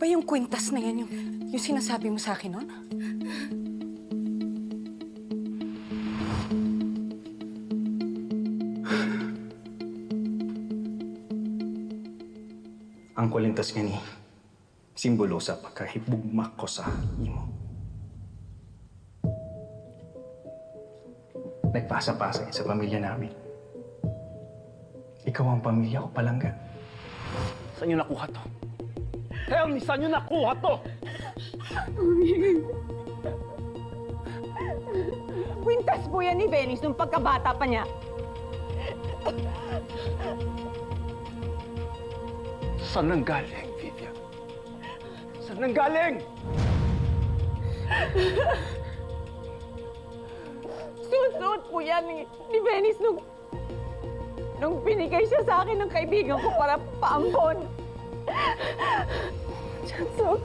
Ba yung kwintas na yan, yung, yung sinasabi mo sa akin noon? Ang kulintas nga ni simbolo sa pagkahibugmak ko sa imo. Nagpasa-pasa sa pamilya namin. Ikaw ang pamilya ko palangga. Saan niyo nakuha to? Tell me, saan niyo nakuha to? Kwintas po yan ni Venice nung pagkabata pa niya. Saan nang galing, Vivian? Saan nang galing? Suot-suot po yan ni, ni Venice nung... Nung binigay siya sa akin ng kaibigan ko para paampon. 진짜 웃겨.